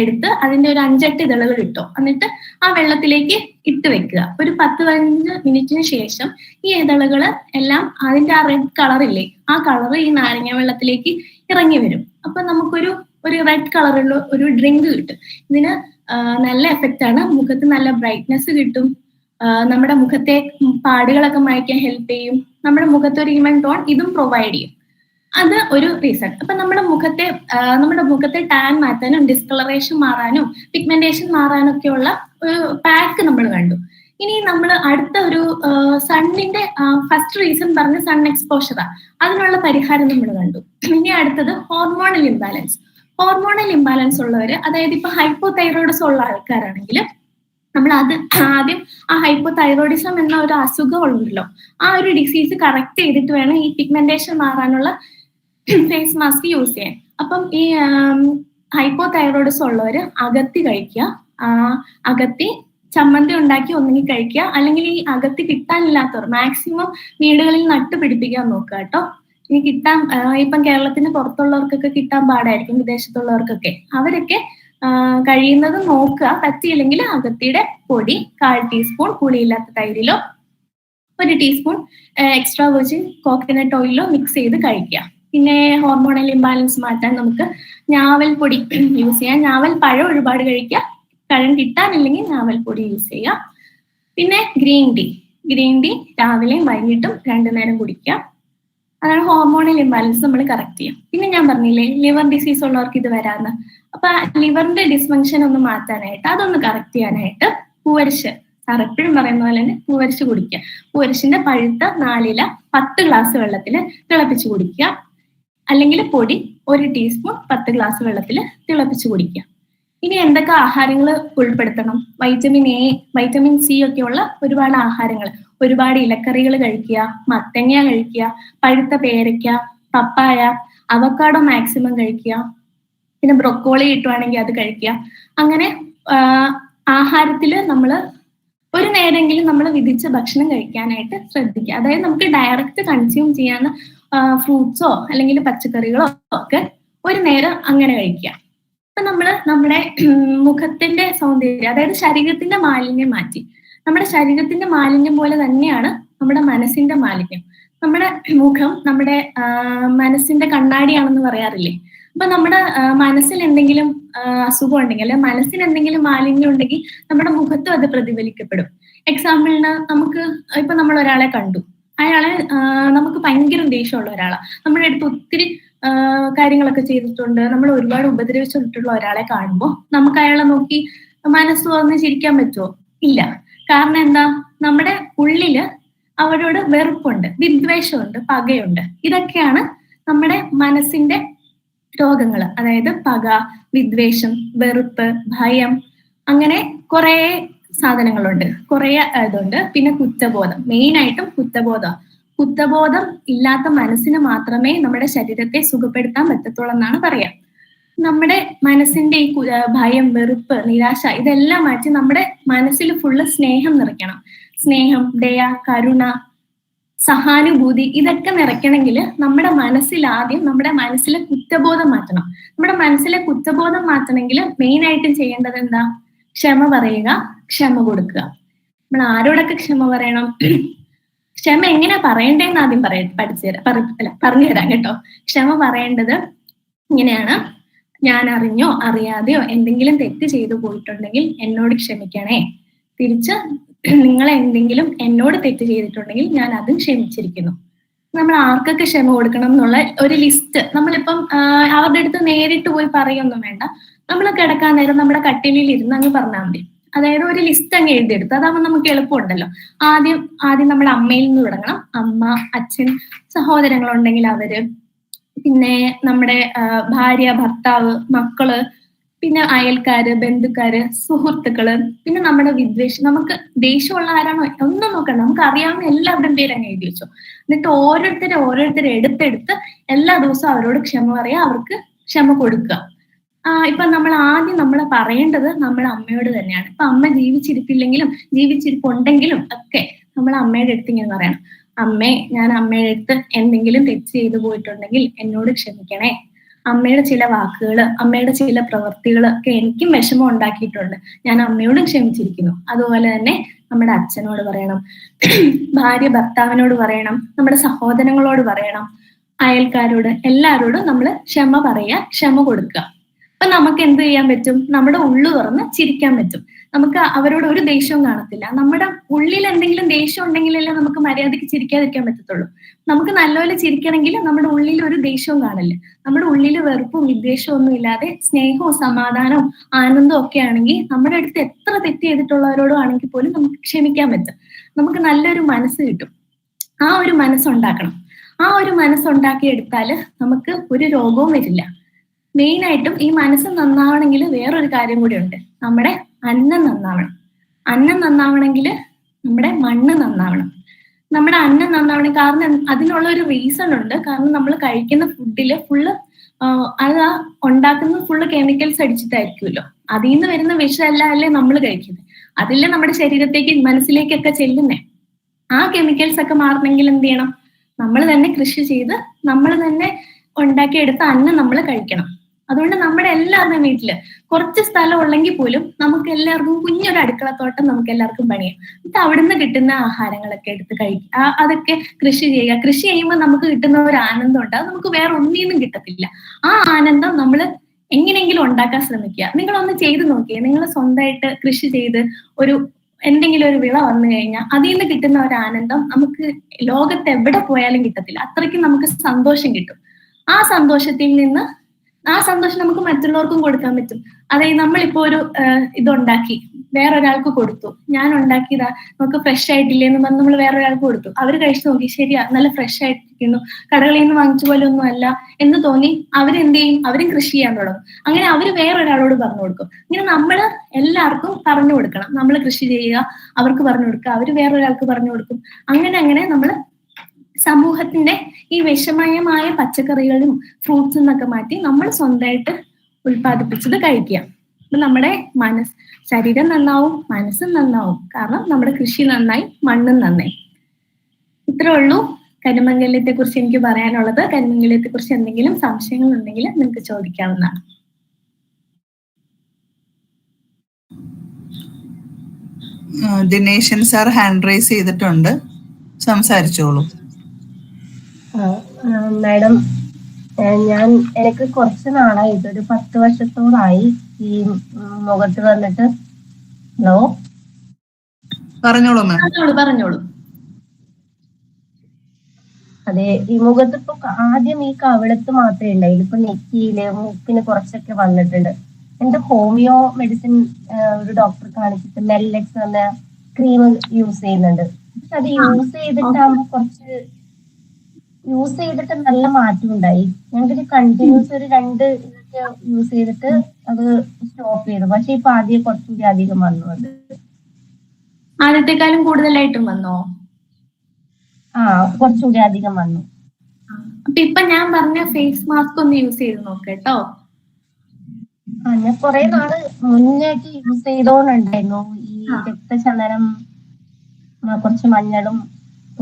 [SPEAKER 2] എടുത്ത് അതിന്റെ ഒരു അഞ്ചെട്ട് ഇതളുകൾ ഇട്ടോ. എന്നിട്ട് ആ വെള്ളത്തിലേക്ക് ഇട്ട് വെക്കുക. ഒരു പത്ത് പതിനഞ്ച് മിനിറ്റിന് ശേഷം ഈ ഇതളുകൾ എല്ലാം അതിന്റെ ആ റെഡ് ഇല്ലേ ആ കളർ ഈ നാരങ്ങ വെള്ളത്തിലേക്ക് ഇറങ്ങി വരും. അപ്പൊ നമുക്കൊരു ഒരു റെഡ് കളറുള്ള ഒരു ഡ്രിങ്ക് കിട്ടും. ഇതിന് നല്ല എഫക്റ്റ് ആണ്. മുഖത്ത് നല്ല ബ്രൈറ്റ്നെസ് കിട്ടും. നമ്മുടെ മുഖത്തെ പാടുകളൊക്കെ മായ്ക്കാൻ ഹെൽപ്പ് ചെയ്യും. നമ്മുടെ മുഖത്ത് ഒരു ഈവൻ ടോൺ ഇതും പ്രൊവൈഡ് ചെയ്യും. അത് ഒരു റീസൺ അപ്പൊ നമ്മുടെ മുഖത്തെ നമ്മുടെ മുഖത്തെ ടാൻ മാറ്റാനും ഡിസ്കളറേഷൻ മാറാനും പിഗ്മെന്റേഷൻ മാറാനും ഉള്ള ഒരു പാക്ക് നമ്മൾ കണ്ടു. ഇനി നമ്മൾ അടുത്ത ഒരു സണ്ണിന്റെ ഫസ്റ്റ് റീസൺ പറഞ്ഞ സൺ എക്സ്പോഷറാ അതിനുള്ള പരിഹാരം നമ്മൾ കണ്ടു. ഇനി അടുത്തത് ഹോർമോണൽ ഇംബാലൻസ് ഹോർമോണൽ ഇംബാലൻസ് ഉള്ളവര് അതായത് ഇപ്പൊ ഹൈപ്പോ തൈറോയിഡ്സ് ഉള്ള ആൾക്കാരാണെങ്കിൽ നമ്മൾ അത് ആദ്യം ആ ഹൈപ്പോ തൈറോയിഡിസം എന്ന ഒരു അസുഖം ഉണ്ടല്ലോ ആ ഒരു ഡിസീസ് കറക്റ്റ് ചെയ്തിട്ട് വേണം ഈ പിഗ്മെന്റേഷൻ മാറാനുള്ള ഫേസ് മാസ്ക് യൂസ് ചെയ്യാൻ. അപ്പം ഈ ഹൈപ്പോ തൈറോയിഡ്സ് ഉള്ളവര് അകത്തി കഴിക്കുക. അകത്തി ചമ്മന്തി ഉണ്ടാക്കി ഒന്നുകിൽ കഴിക്കുക. അല്ലെങ്കിൽ ഈ അകത്തി കിട്ടാനില്ലാത്തവർ മാക്സിമം വീടുകളിൽ നട്ടു പിടിപ്പിക്കാൻ നോക്കുക കേട്ടോ. ഇനി കിട്ടാൻ ഇപ്പം കേരളത്തിന് പുറത്തുള്ളവർക്കൊക്കെ കിട്ടാൻ പാടായിരിക്കും വിദേശത്തുള്ളവർക്കൊക്കെ. അവരൊക്കെ കഴിയുന്നത് നോക്കുക. പറ്റിയില്ലെങ്കിൽ അകത്തിയുടെ പൊടി കാൽ ടീസ്പൂൺ പുളിയില്ലാത്ത തൈരിലോ ഒരു ടീസ്പൂൺ എക്സ്ട്രാ വെർജിൻ കോക്കനട്ട് ഓയിലോ മിക്സ് ചെയ്ത് കഴിക്കുക. പിന്നെ ഹോർമോണൽ ഇംബാലൻസ് മാറ്റാൻ നമുക്ക് ഞാവൽ പൊടി യൂസ് ചെയ്യാം. ഞാവൽ പഴം ഒരുപാട് കഴിക്കുക. പഴം കിട്ടാനില്ലെങ്കിൽ ഞാവൽ പൊടി യൂസ് ചെയ്യാം പിന്നെ ഗ്രീൻ ടീ ഗ്രീൻ ടീ രാവിലെയും വൈകിട്ടും രണ്ടു നേരം കുടിക്കുക. അതാണ് ഹോർമോണൽ ഇംബാലൻസ് നമ്മൾ കറക്റ്റ് ചെയ്യാം പിന്നെ ഞാൻ പറഞ്ഞില്ലേ ലിവർ ഡിസീസ് ഉള്ളവർക്ക് ഇത് വരാന്ന്. അപ്പൊ ലിവറിന്റെ ഡിസ്ഫങ്ഷൻ ഒന്ന് മാറ്റാനായിട്ട് അതൊന്ന് കറക്റ്റ് ചെയ്യാനായിട്ട് പൂവരിശ്. സാർ എപ്പോഴും പറയുന്ന പോലെ തന്നെ പൂവരിശ് കുടിക്കുക. പൂവരിശിന്റെ പഴുത്ത നാലില പത്ത് ഗ്ലാസ് വെള്ളത്തിൽ തിളപ്പിച്ച് കുടിക്കുക. അല്ലെങ്കിൽ പൊടി ഒരു ടീസ്പൂൺ പത്ത് ഗ്ലാസ് വെള്ളത്തിൽ തിളപ്പിച്ച് കുടിക്കുക. ഇനി എന്തൊക്കെ ആഹാരങ്ങൾ ഉൾപ്പെടുത്തണം? വൈറ്റമിൻ എ വൈറ്റമിൻ സി ഒക്കെ ഉള്ള ഒരുപാട് ആഹാരങ്ങൾ. ഒരുപാട് ഇലക്കറികൾ കഴിക്കുക മത്തങ്ങ കഴിക്കുക പഴുത്ത പേരയ്ക്ക പപ്പായ അവക്കാഡോ മാക്സിമം കഴിക്കുക. പിന്നെ ബ്രൊക്കോളി കിട്ടുവാണെങ്കിൽ അത് കഴിക്കുക. അങ്ങനെ ആഹാരത്തിൽ നമ്മൾ ഒരു നേരമെങ്കിലും നമ്മൾ വിധിച്ച ഭക്ഷണം കഴിക്കാനായിട്ട് ശ്രദ്ധിക്കുക. അതായത് നമുക്ക് ഡയറക്റ്റ് കൺസ്യൂം ചെയ്യാവുന്ന ഫ്രൂട്ട്സോ അല്ലെങ്കിൽ പച്ചക്കറികളോ ഒക്കെ ഒരു നേരം അങ്ങനെ കഴിക്കുക. അപ്പൊ നമ്മൾ നമ്മുടെ മുഖത്തിന്റെ സൗന്ദര്യം അതായത് ശരീരത്തിന്റെ മാലിന്യം മാറ്റി. നമ്മുടെ ശരീരത്തിന്റെ മാലിന്യം പോലെ തന്നെയാണ് നമ്മുടെ മനസ്സിന്റെ മാലിന്യം. നമ്മുടെ മുഖം നമ്മുടെ മനസ്സിന്റെ കണ്ണാടിയാണെന്ന് പറയാറില്ലേ? അപ്പൊ നമ്മുടെ മനസ്സിൽ എന്തെങ്കിലും അസുഖം ഉണ്ടെങ്കിൽ അല്ലെങ്കിൽ മനസ്സിന് എന്തെങ്കിലും മാലിന്യം ഉണ്ടെങ്കിൽ നമ്മുടെ മുഖത്തും അത് പ്രതിഫലിക്കപ്പെടും. എക്സാമ്പിളിന് നമുക്ക് ഇപ്പൊ നമ്മൾ ഒരാളെ കണ്ടു. അയാളെ നമുക്ക് ഭയങ്കര ദേഷ്യമുള്ള ഒരാളാണ് നമ്മുടെ അടുത്ത് ഒത്തിരി കാര്യങ്ങളൊക്കെ ചെയ്തിട്ടുണ്ട്. നമ്മൾ ഒരുപാട് ഉപദ്രവിച്ചിട്ടുള്ള ഒരാളെ കാണുമ്പോൾ നമുക്ക് അയാളെ നോക്കി മനസ്സ് വന്ന് ചിരിക്കാൻ പറ്റുമോ ഇല്ല. കാരണം എന്താ? നമ്മുടെ ഉള്ളിൽ അവരോട് വെറുപ്പുണ്ട് വിദ്വേഷമുണ്ട് പകയുണ്ട്. ഇതൊക്കെയാണ് നമ്മുടെ മനസ്സിന്റെ രോഗങ്ങൾ അതായത് പക വിദ്വേഷം വെറുപ്പ് ഭയം അങ്ങനെ കുറെ സാധനങ്ങളുണ്ട്. കുറെ ഇതുണ്ട്. പിന്നെ കുറ്റബോധം. മെയിൻ ആയിട്ടും കുറ്റബോധം. കുറ്റബോധം ഇല്ലാത്ത മനസ്സിന് മാത്രമേ നമ്മുടെ ശരീരത്തെ സുഖപ്പെടുത്താൻ പറ്റത്തുള്ളൂ എന്നാണ് പറയാം. നമ്മുടെ മനസ്സിന്റെ ഈ ഭയം വെറുപ്പ് നിരാശ ഇതെല്ലാം മാറ്റി നമ്മുടെ മനസ്സിൽ ഫുള്ള് സ്നേഹം നിറയ്ക്കണം. സ്നേഹം ദയ കരുണ സഹാനുഭൂതി ഇതൊക്കെ നിറയ്ക്കണമെങ്കിൽ നമ്മുടെ മനസ്സിൽ ആദ്യം നമ്മുടെ മനസ്സിലെ കുറ്റബോധം മാറ്റണം. നമ്മുടെ മനസ്സിലെ കുറ്റബോധം മാറ്റണമെങ്കിൽ മെയിൻ ആയിട്ട് ചെയ്യേണ്ടത് എന്താ? ക്ഷമ പറയുക ക്ഷമ കൊടുക്കുക. നമ്മൾ ആരോടൊക്കെ ക്ഷമ പറയണം? ക്ഷമ എങ്ങനെ പറയണ്ടേന്ന് ആദ്യം പറയ പഠിച്ചു തരാം. പറ- അല്ല പറഞ്ഞു തരാം കേട്ടോ. ക്ഷമ പറയേണ്ടത് ഇങ്ങനെയാണ്. ഞാൻ അറിഞ്ഞോ അറിയാതെയോ എന്തെങ്കിലും തെറ്റ് ചെയ്തു പോയിട്ടുണ്ടെങ്കിൽ എന്നോട് ക്ഷമിക്കണേ. തിരിച്ച് നിങ്ങൾ എന്തെങ്കിലും എന്നോട് തെറ്റ് ചെയ്തിട്ടുണ്ടെങ്കിൽ ഞാൻ അതും ക്ഷമിച്ചിരിക്കുന്നു. നമ്മൾ ആർക്കൊക്കെ ക്ഷമ കൊടുക്കണം എന്നുള്ള ഒരു ലിസ്റ്റ് നമ്മളിപ്പം അവരുടെ അടുത്ത് നേരിട്ട് പോയി പറയൊന്നും വേണ്ട. നമ്മൾ കിടക്കാൻ നേരം നമ്മുടെ കട്ടിലിൽ ഇരുന്ന് അങ്ങ് പറഞ്ഞാൽ മതി. അതായത് ഒരു ലിസ്റ്റ് അങ്ങ് എഴുതിയെടുത്ത്. അതാവുമ്പോൾ നമുക്ക് എളുപ്പമുണ്ടല്ലോ. ആദ്യം ആദ്യം നമ്മുടെ അമ്മയിൽ നിന്ന് തുടങ്ങണം. അമ്മ അച്ഛൻ സഹോദരങ്ങളുണ്ടെങ്കിൽ അവർ. പിന്നെ നമ്മുടെ ഭാര്യ ഭർത്താവ് മക്കൾ പിന്നെ അയൽക്കാര് ബന്ധുക്കാര് സുഹൃത്തുക്കൾ പിന്നെ നമ്മുടെ വിദ്വേഷം നമുക്ക് ദേഷ്യമുള്ള ആരാണോ? ഒന്നും നോക്കണ്ട. നമുക്ക് അറിയാവുന്ന എല്ലാവരുടെയും പേര് അങ്ങ് എഴുതി വെച്ചു. എന്നിട്ട് ഓരോരുത്തരെ ഓരോരുത്തരെ എടുത്തെടുത്ത് എല്ലാ ദിവസവും അവരോട് ക്ഷമ പറയാ അവർക്ക് ക്ഷമ കൊടുക്കുക. ഇപ്പൊ നമ്മൾ ആദ്യം നമ്മൾ പറയേണ്ടത് നമ്മുടെ അമ്മയോട് തന്നെയാണ്. ഇപ്പൊ അമ്മ ജീവിച്ചിരിപ്പില്ലെങ്കിലും ജീവിച്ചിരിപ്പുണ്ടെങ്കിലും ഒക്കെ നമ്മൾ അമ്മയുടെ അടുത്ത് ഇങ്ങനെ പറയണം. അമ്മേ ഞാൻ അമ്മയുടെ അടുത്ത് എന്തെങ്കിലും തെറ്റ് ചെയ്തു പോയിട്ടുണ്ടെങ്കിൽ എന്നോട് ക്ഷമിക്കണേ. അമ്മയുടെ ചില വാക്കുകൾ അമ്മയുടെ ചില പ്രവൃത്തികൾ ഒക്കെ എനിക്കും വിഷമം ഉണ്ടാക്കിയിട്ടുണ്ട്. ഞാൻ അമ്മയോടും ക്ഷമിച്ചിരിക്കുന്നു. അതുപോലെ തന്നെ നമ്മുടെ അച്ഛനോട് പറയണം ഭാര്യ ഭർത്താവിനോട് പറയണം നമ്മുടെ സഹോദരങ്ങളോട് പറയണം അയൽക്കാരോട് എല്ലാവരോടും നമ്മൾ ക്ഷമ പറയുക ക്ഷമ കൊടുക്കുക. അപ്പൊ നമുക്ക് എന്ത് ചെയ്യാൻ പറ്റും? നമ്മുടെ ഉള്ളു തുറന്ന് ചിരിക്കാൻ പറ്റും. നമുക്ക് അവരോട് ഒരു ദേഷ്യവും കാണത്തില്ല. നമ്മുടെ ഉള്ളിൽ എന്തെങ്കിലും ദേഷ്യം ഉണ്ടെങ്കിലല്ലേ നമുക്ക് മര്യാദയ്ക്ക് ചിരിക്കാതിരിക്കാൻ പറ്റത്തുള്ളൂ. നമുക്ക് നല്ലപോലെ ചിരിക്കണമെങ്കിൽ നമ്മുടെ ഉള്ളിൽ ഒരു ദേഷ്യവും കാണില്ല. നമ്മുടെ ഉള്ളിൽ വെറുപ്പും വിദ്വേഷവും ഒന്നും ഇല്ലാതെ സ്നേഹവും സമാധാനവും ആനന്ദവും ഒക്കെ ആണെങ്കിൽ നമ്മുടെ അടുത്ത് എത്ര തെറ്റ് ചെയ്തിട്ടുള്ളവരോടും ആണെങ്കിൽ പോലും നമുക്ക് ക്ഷമിക്കാൻ പറ്റും. നമുക്ക് നല്ലൊരു മനസ്സ് കിട്ടും. ആ ഒരു മനസ്സുണ്ടാക്കണം. ആ ഒരു മനസ്സുണ്ടാക്കിയെടുത്താൽ നമുക്ക് ഒരു രോഗവും വരില്ല. മെയിൻ ആയിട്ടും ഈ മനസ്സ് നന്നാവണമെങ്കിൽ വേറൊരു കാര്യം കൂടി ഉണ്ട് നമ്മുടെ അന്നം നന്നാവണം. അന്നം നന്നാവണമെങ്കിൽ നമ്മുടെ മണ്ണ് നന്നാവണം. നമ്മുടെ അന്നം നന്നാവണം. കാരണം അതിനുള്ള ഒരു റീസൺ ഉണ്ട്. കാരണം നമ്മൾ കഴിക്കുന്ന ഫുഡിൽ ഫുള്ള് അത് ആ ഉണ്ടാക്കുന്ന ഫുള്ള് കെമിക്കൽസ് അടിച്ചിട്ടായിരിക്കുമല്ലോ. അതിൽ നിന്ന് വരുന്ന വിഷമല്ല അല്ലേ നമ്മൾ കഴിക്കുന്നത്. അതില്ലേ നമ്മുടെ ശരീരത്തേക്ക് മനസ്സിലേക്കൊക്കെ ചെല്ലുന്നേ. ആ കെമിക്കൽസ് ഒക്കെ മാറണമെങ്കിൽ എന്ത് ചെയ്യണം? നമ്മൾ തന്നെ കൃഷി ചെയ്ത് നമ്മൾ തന്നെ ഉണ്ടാക്കിയെടുത്ത അന്നം നമ്മൾ കഴിക്കണം. അതുകൊണ്ട് നമ്മുടെ എല്ലാവരുടെ വീട്ടിൽ കുറച്ച് സ്ഥലം ഉള്ളെങ്കിൽ പോലും നമുക്ക് എല്ലാവർക്കും കുഞ്ഞൊരു അടുക്കളത്തോട്ടം നമുക്ക് എല്ലാവർക്കും പണിയാം. എന്നിട്ട് അവിടുന്ന് കിട്ടുന്ന ആഹാരങ്ങളൊക്കെ എടുത്ത് കഴിക്കുക അതൊക്കെ കൃഷി ചെയ്യുക. കൃഷി ചെയ്യുമ്പോൾ നമുക്ക് കിട്ടുന്ന ഒരു ആനന്ദം ഉണ്ട്. അത് നമുക്ക് വേറെ ഒന്നിനും കിട്ടത്തില്ല. ആ ആനന്ദം നമ്മൾ എങ്ങനെയെങ്കിലും ഉണ്ടാക്കാൻ ശ്രമിക്കുക. നിങ്ങളൊന്ന് ചെയ്ത് നോക്കിയേ. നിങ്ങൾ സ്വന്തമായിട്ട് കൃഷി ചെയ്ത് ഒരു എന്തെങ്കിലും ഒരു വിള വന്നു കഴിഞ്ഞാൽ അതിൽ നിന്ന് കിട്ടുന്ന ഒരു ആനന്ദം നമുക്ക് ലോകത്ത് എവിടെ പോയാലും കിട്ടത്തില്ല. അത്രയ്ക്കും നമുക്ക് സന്തോഷം കിട്ടും. ആ സന്തോഷത്തിൽ നിന്ന് ആ സന്തോഷം നമുക്ക് മറ്റുള്ളവർക്കും കൊടുക്കാൻ പറ്റും. അതായത് നമ്മളിപ്പോ ഒരു ഇതുണ്ടാക്കി. വേറൊരാൾക്ക് കൊടുത്തു. ഞാൻ ഉണ്ടാക്കിയതാ നമുക്ക് ഫ്രഷ് ആയിട്ടില്ലേ എന്ന് പറഞ്ഞ് നമ്മൾ വേറൊരാൾക്ക് കൊടുത്തു. അവർ കഴിച്ചു നോക്കി ശരിയാ നല്ല ഫ്രഷ് ആയിട്ടിരിക്കുന്നു. കടകളിൽ നിന്ന് വാങ്ങിച്ച പോലെ ഒന്നും അല്ല എന്ന് തോന്നി അവരെന്ത് ചെയ്യും? അവരും കൃഷി ചെയ്യാൻ തുടങ്ങും. അങ്ങനെ അവർ വേറൊരാളോട് പറഞ്ഞു കൊടുക്കും. ഇങ്ങനെ നമ്മൾ എല്ലാവർക്കും പറഞ്ഞു കൊടുക്കണം. നമ്മൾ കൃഷി ചെയ്യുക അവർക്ക് പറഞ്ഞു കൊടുക്കുക അവർ വേറൊരാൾക്ക് പറഞ്ഞു കൊടുക്കും. അങ്ങനെ അങ്ങനെ നമ്മൾ സമൂഹത്തിന്റെ ഈ വിഷമയമായ പച്ചക്കറികളും ഫ്രൂട്ട്സും എന്നൊക്കെ മാറ്റി നമ്മൾ സ്വന്തമായിട്ട് ഉൽപ്പാദിപ്പിച്ചത് കഴിക്കുക. അപ്പൊ നമ്മുടെ മനസ് ശരീരം നന്നാവും മനസ്സും നന്നാവും. കാരണം നമ്മുടെ കൃഷി നന്നായി മണ്ണും നന്നായി. ഇത്രേ ഉള്ളൂ. കരിമംഗല്യത്തെ കുറിച്ച് എനിക്ക് പറയാനുള്ളത്. കരിമംഗല്യത്തെ കുറിച്ച് എന്തെങ്കിലും സംശയങ്ങൾ ഉണ്ടെങ്കിൽ നിങ്ങൾക്ക് ചോദിക്കാവുന്നതാണ്.
[SPEAKER 1] ദിനേശൻ സാർ ഹാൻഡ് റൈസ് ചെയ്തിട്ടുണ്ട്. സംസാരിച്ചോളൂ.
[SPEAKER 3] മാഡം ഞാൻ എനിക്ക് കുറച്ച് നാളായി ഇതൊരു പത്ത് വർഷത്തോളായി ഈ മുഖത്ത് വന്നിട്ട്. ഹലോ?
[SPEAKER 1] പറഞ്ഞോളൂ മാം.
[SPEAKER 2] പറഞ്ഞോളൂ പറഞ്ഞോളൂ.
[SPEAKER 3] അതെ ഈ മുഖത്ത് ഇപ്പൊ ആദ്യം ഈ കവിളത്ത് മാത്രമേ ഉണ്ടായില്ല. ഇപ്പൊ നെറ്റിയിൽ മൂക്കിന് കുറച്ചൊക്കെ വന്നിട്ടുണ്ട്. എന്റെ ഹോമിയോ മെഡിസിൻ ഒരു ഡോക്ടർ കാണിച്ചിട്ട് മെല്ലെക്സ് എന്ന ക്രീം യൂസ് ചെയ്യുന്നുണ്ട്. പക്ഷെ അത് യൂസ് ചെയ്തിട്ടാകുമ്പോ കുറച്ച് യൂസ് ചെയ്തിട്ട് നല്ല മാറ്റം ഉണ്ടായി ഞങ്ങൾക്ക് കണ്ടിന്യൂസ് ഒരു രണ്ട് ഇതൊക്കെ യൂസ് ചെയ്തിട്ട് അത് സ്റ്റോപ്പ് ചെയ്തു. പക്ഷെ ഇപ്പൊ ആദ്യം കുറച്ചുകൂടി അധികം വന്നു അത്.
[SPEAKER 2] ആദ്യത്തെക്കാളും കൂടുതലായിട്ടും വന്നോ?
[SPEAKER 3] ആ കുറച്ചുകൂടി അധികം വന്നു.
[SPEAKER 2] അപ്പൊ ഇപ്പൊ ഞാൻ പറഞ്ഞ ഫേസ് മാസ്ക് ഒന്ന് യൂസ് ചെയ്ത് നോക്കട്ടോ കേട്ടോ
[SPEAKER 3] ആ ഞാൻ കൊറേ നാൾ മുന്നേക്ക് യൂസ് ചെയ്തോണ്ടുണ്ടായിരുന്നു ഈ. രക്തചന്ദനം കുറച്ച് മഞ്ഞളും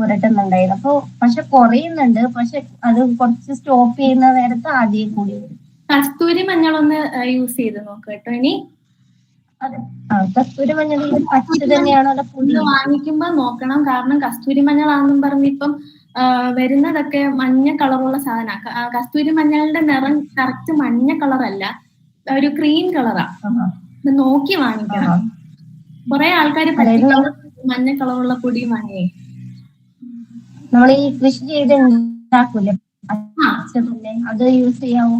[SPEAKER 3] പുരട്ടുന്നുണ്ടായിരുന്നു അപ്പൊ പക്ഷെ കുറയുന്നുണ്ട്. പക്ഷെ അത് കുറച്ച് സ്റ്റോപ്പ് ചെയ്യുന്ന നേരത്ത് ആദ്യം കൂടി വരും.
[SPEAKER 2] കസ്തൂരി മഞ്ഞളൊന്ന് യൂസ് ചെയ്ത് നോക്ക് കേട്ടോ ഇനി.
[SPEAKER 3] കസ്തൂരി മഞ്ഞൾ പച്ച തന്നെയാണോ അല്ല
[SPEAKER 2] പുല്ല് വാങ്ങിക്കുമ്പോ നോക്കണം. കാരണം കസ്തൂരി മഞ്ഞളാണെന്നും പറഞ്ഞ് ഇപ്പം വരുന്നതൊക്കെ മഞ്ഞ കളറുള്ള സാധന. കസ്തൂരി മഞ്ഞളുടെ നിറം കറക്റ്റ് മഞ്ഞ കളറല്ല. ഒരു ക്രീം കളറാ. നോക്കി വാങ്ങിക്കണം. കൊറേ ആൾക്കാർ മഞ്ഞ കളറുള്ള പൊടി വാങ്ങിയേ.
[SPEAKER 3] നമ്മൾ ഈ കൃഷി ചെയ്ത് ഉണ്ടാക്കൂലേ? അത് യൂസ്
[SPEAKER 2] ചെയ്യാവോ?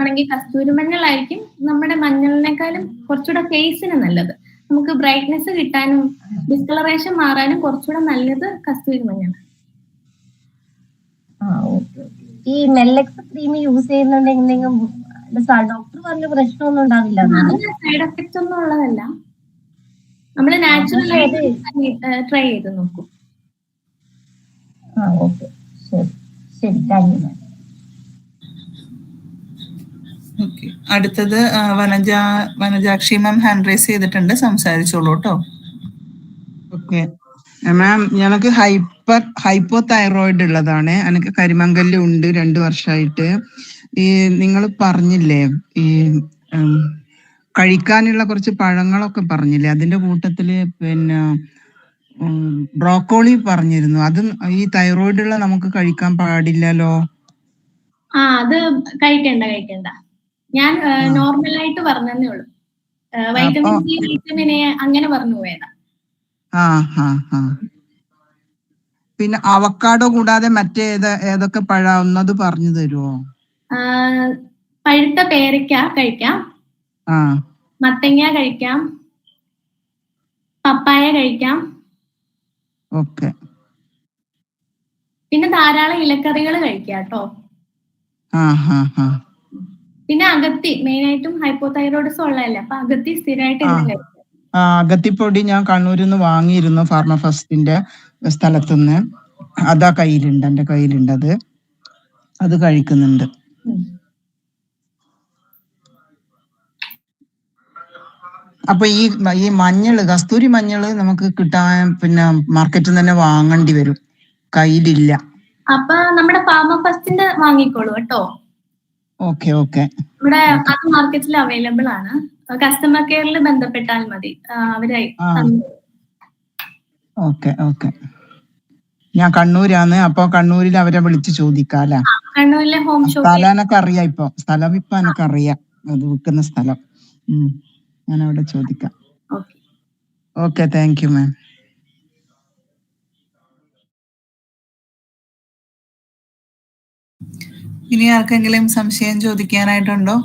[SPEAKER 2] മഞ്ഞ കസ്തൂരി മഞ്ഞളായിരിക്കും. നമ്മുടെ മഞ്ഞളിനേക്കാളും കുറച്ചുകൂടെ ഫേസിന് നല്ലത്. നമുക്ക് ബ്രൈറ്റ്നെസ് കിട്ടാനും ഡിസ്കളറേഷൻ മാറാനും കുറച്ചുകൂടെ നല്ലത് കസ്തൂരി മഞ്ഞൾ
[SPEAKER 3] ഈ മെല്ലക്സ് ക്രീം യൂസ് ചെയ്യുന്നുണ്ടെങ്കിൽ ഡോക്ടർ പറഞ്ഞ പ്രശ്നമൊന്നും ഉണ്ടാവില്ല
[SPEAKER 2] സൈഡ് എഫക്റ്റ് ഒന്നും ഉള്ളതല്ല. നമ്മൾ നാച്ചുറൽ ആയിട്ട് ട്രൈ ചെയ്ത് നോക്കും.
[SPEAKER 3] ആ ഓക്കെ. ശരി. ശരി താങ്ക് യു
[SPEAKER 1] ഓക്കെ. അടുത്തത് Vanaja Vanajakshi ma'am hand raise ചെയ്തിട്ടുണ്ട്. സംസാരിച്ചോളൂ കേട്ടോ.
[SPEAKER 4] ഓക്കെ. മാം ഞങ്ങൾക്ക് ഹൈപ്പർ ഹൈപ്പോ തൈറോയിഡ് ഉള്ളതാണ്. എനിക്ക് കരിമങ്കൽ ഉണ്ട് രണ്ടു വർഷമായിട്ട് ഈ നിങ്ങൾ പറഞ്ഞില്ലേ? ഈ കഴിക്കാനുള്ള കുറച്ച് പഴങ്ങളൊക്കെ പറഞ്ഞില്ലേ? അതിന്റെ കൂട്ടത്തിൽ പിന്നെ ബ്രോക്കോളി പറഞ്ഞിരുന്നു. അത് ഈ തൈറോയിഡ് ഉള്ള നമുക്ക് കഴിക്കാൻ പാടില്ലല്ലോ?
[SPEAKER 2] ആ അത് കഴിക്കണ്ട കഴിക്കണ്ട. ഞാൻ നോർമൽ ആയിട്ട് പറഞ്ഞതേ ഉള്ളൂ. വൈറ്റമിൻ സി വൈറ്റമിൻ എ അങ്ങനെ പറഞ്ഞു പോയതാ.
[SPEAKER 4] ആ ഹാ ഹാ പിന്നെ അവക്കാടോ കൂടാതെ മറ്റേ ഏത ഏതൊക്കെ പഴ ഒന്നത് പറഞ്ഞു തരുമോ
[SPEAKER 2] പഴുത്ത പേരയ്ക്ക കഴിക്കാം. മത്തങ്ങ കഴിക്കാം. പപ്പായ കഴിക്കാം.
[SPEAKER 4] ഓക്കെ.
[SPEAKER 2] പിന്നെ ധാരാളം ഇലക്കറികൾ കഴിക്കാം കേട്ടോ. പിന്നെ അകത്തി മെയിൻ ആയിട്ടും ഹൈപ്പോതൈറോയിഡ്സ് ഉള്ളതല്ലേ അപ്പൊ അകത്തി സ്ഥിരമായിട്ട്
[SPEAKER 4] അകത്തിപ്പൊടി ഞാൻ കണ്ണൂരിൽ നിന്ന് വാങ്ങിയിരുന്നു ഫാർമഫസ്റ്റിന്റെ സ്ഥലത്തുനിന്ന്. അതാ കയ്യിലുണ്ട് എന്റെ കയ്യിലുണ്ട് അത്. അത് കഴിക്കുന്നുണ്ട്. അപ്പൊ ഈ ഈ മഞ്ഞൾ കസ്തൂരി മഞ്ഞൾ നമുക്ക് കിട്ടാൻ പിന്നെ മാർക്കറ്റിൽ തന്നെ വാങ്ങേണ്ടി വരും. കയ്യിലില്ല.
[SPEAKER 2] അപ്പൊ നമ്മുടെ ഫാമ ഫസ്റ്റിന്റെ വാങ്ങിക്കോളൂ കേട്ടോ.
[SPEAKER 4] Okay okay.
[SPEAKER 2] ഇവിടെ അത് മാർക്കറ്റിൽ അവൈലബിൾ ആണ്. കസ്റ്റമർ കെയറിൽ ബന്ധപ്പെട്ടാൽ മതി. അവരെ.
[SPEAKER 4] Okay okay. ഞാൻ കണ്ണൂരാണ്. അപ്പൊ കണ്ണൂരിൽ അവരെ വിളിച്ച് ചോദിക്കാല
[SPEAKER 2] കണ്ണൂരിലെ ഹോം ഷോപ്പ്
[SPEAKER 4] സ്ഥലം അറിയാം ഇപ്പൊ. സ്ഥലം ഇപ്പൊ എനിക്കറിയാം. അത് വിൽക്കുന്ന സ്ഥലം. ഞാൻ അവിടെ ചോദിക്കാം.
[SPEAKER 2] Okay.
[SPEAKER 4] Okay thank you ma'am
[SPEAKER 1] ഇനി ആർക്കെങ്കിലും സംശയം ചോദിക്കാനായിട്ടുണ്ടോ?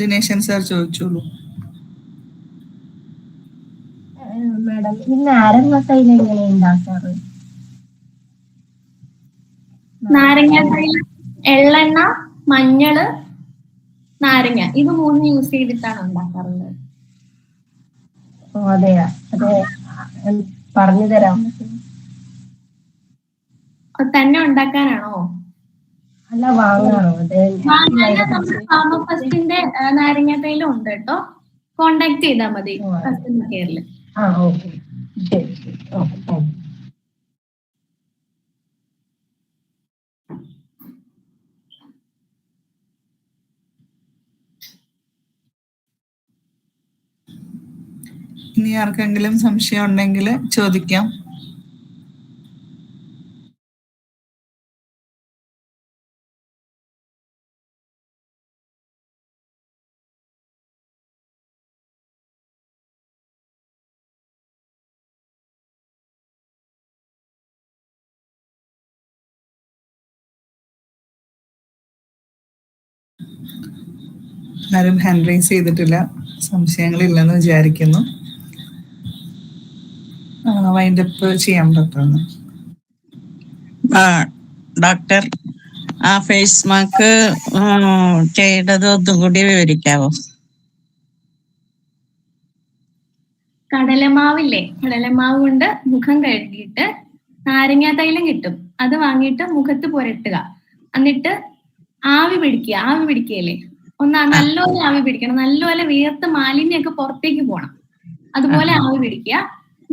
[SPEAKER 1] ദിനേശൻ സാർ ചോദിച്ചോളൂ.
[SPEAKER 3] ഈ നാരങ്ങ തൈൽ എങ്ങനെ ഉണ്ടാക്കാറ്
[SPEAKER 2] നാരങ്ങ തൈൽ എള്ളെണ്ണ മഞ്ഞൾ നാരങ്ങ. ഇത് മൂന്ന് യൂസ് ചെയ്തിട്ടാണ് ഉണ്ടാക്കാറുള്ളത്.
[SPEAKER 3] ഓ അതെയാ? അതെ. പറഞ്ഞു തരാം.
[SPEAKER 2] തന്നെ ഉണ്ടാക്കാനാണോ?
[SPEAKER 3] അല്ല വാങ്ങാണോ?
[SPEAKER 2] ഫാമ ഫസ്റ്റിന്റെ നാരങ്ങ തൈലം ഉണ്ട് കേട്ടോ. കോണ്ടാക്ട് ചെയ്താൽ മതി കസ്റ്റമർ കെയറിൽ
[SPEAKER 3] ആ ഓക്കെ. ശരി ശരി. Okay thank you.
[SPEAKER 1] ഇനി ആർക്കെങ്കിലും സംശയം ഉണ്ടെങ്കിൽ ചോദിക്കാം. ആരും ഹാൻഡ് റൈസ് ചെയ്തിട്ടില്ല. സംശയങ്ങളില്ലെന്ന് വിചാരിക്കുന്നു. വൈൻഡപ്പ് ചെയ്യാം ഡോക്ടർ ഒന്ന്
[SPEAKER 5] ആ ഡോക്ടർ ആ ഫേസ് മാസ്ക് ചെയ്തത് ഒന്നും കൂടി വിവരിക്കാവോ?
[SPEAKER 2] കടലമാവില്ലേ? കടലമാവ് കൊണ്ട് മുഖം കഴുകിയിട്ട് നാരങ്ങാ തൈലം കിട്ടും. അത് വാങ്ങിയിട്ട് മുഖത്ത് പുരട്ടുക. എന്നിട്ട് ആവി പിടിക്കുക. ആവി പിടിക്കുകയല്ലേ? ഒന്ന് നല്ലപോലെ ആവി പിടിക്കണം. നല്ലപോലെ വിയർത്ത് മാലിന്യമൊക്കെ പുറത്തേക്ക് പോകണം അതുപോലെ ആവി പിടിക്കുക.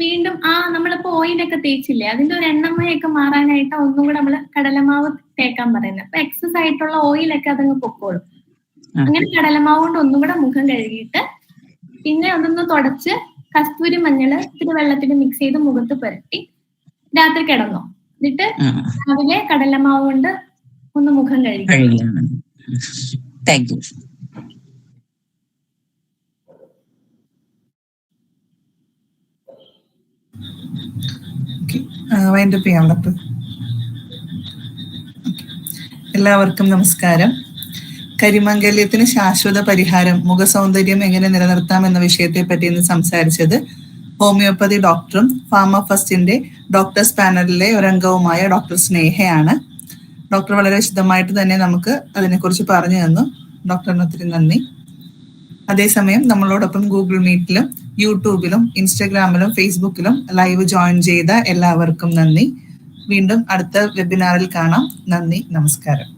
[SPEAKER 2] വീണ്ടും ആ നമ്മളിപ്പോ ഓയിലൊക്കെ തേച്ചില്ലേ അതിന്റെ ഒരു എണ്ണമയൊക്കെ മാറാനായിട്ട് ഒന്നും കൂടെ നമ്മൾ കടലമാവ് തേക്കാൻ പറയുന്നത്. അപ്പൊ എക്സസ് ആയിട്ടുള്ള ഓയിലൊക്കെ അതങ്ങ് പൊക്കോളും. അങ്ങനെ കടലമാവ് കൊണ്ട് ഒന്നും കൂടെ മുഖം കഴുകിയിട്ട് പിന്നെ അതൊന്ന് തുടച്ച് കസ്തൂരി മഞ്ഞൾ ഇത്തിരി വെള്ളത്തിൽ മിക്സ് ചെയ്ത് മുഖത്ത് പുരട്ടി രാത്രി കിടന്നു. എന്നിട്ട് രാവിലെ കടലമാവ് കൊണ്ട് ഒന്ന് മുഖം കഴുകി.
[SPEAKER 5] താങ്ക് യു
[SPEAKER 1] വൈൻഡപ്പ് ചെയ്യാം ഡോക്ടർ എല്ലാവർക്കും നമസ്കാരം. കരിമംഗല്യത്തിന് ശാശ്വത പരിഹാരം മുഖസൗന്ദര്യം എങ്ങനെ നിലനിർത്താം എന്ന വിഷയത്തെ പറ്റി ഇന്ന് സംസാരിച്ചത് ഹോമിയോപ്പതി ഡോക്ടറും ഫാമ ഫസ്റ്റിന്റെ ഡോക്ടേഴ്സ് പാനലിലെ ഒരംഗവുമായ ഡോക്ടർ സ്നേഹയാണ്. ഡോക്ടർ വളരെ വിശദമായിട്ട് തന്നെ നമുക്ക് അതിനെക്കുറിച്ച് പറഞ്ഞു തന്നു. ഡോക്ടറിന് ഒത്തിരി നന്ദി. അതേസമയം നമ്മളോടൊപ്പം ഗൂഗിൾ മീറ്റിലും യൂട്യൂബിലും ഇൻസ്റ്റഗ്രാമിലും ഫേസ്ബുക്കിലും ലൈവ് ജോയിൻ ചെയ്ത എല്ലാവർക്കും നന്ദി. വീണ്ടും അടുത്ത വെബിനാറിൽ കാണാം. നന്ദി നമസ്കാരം.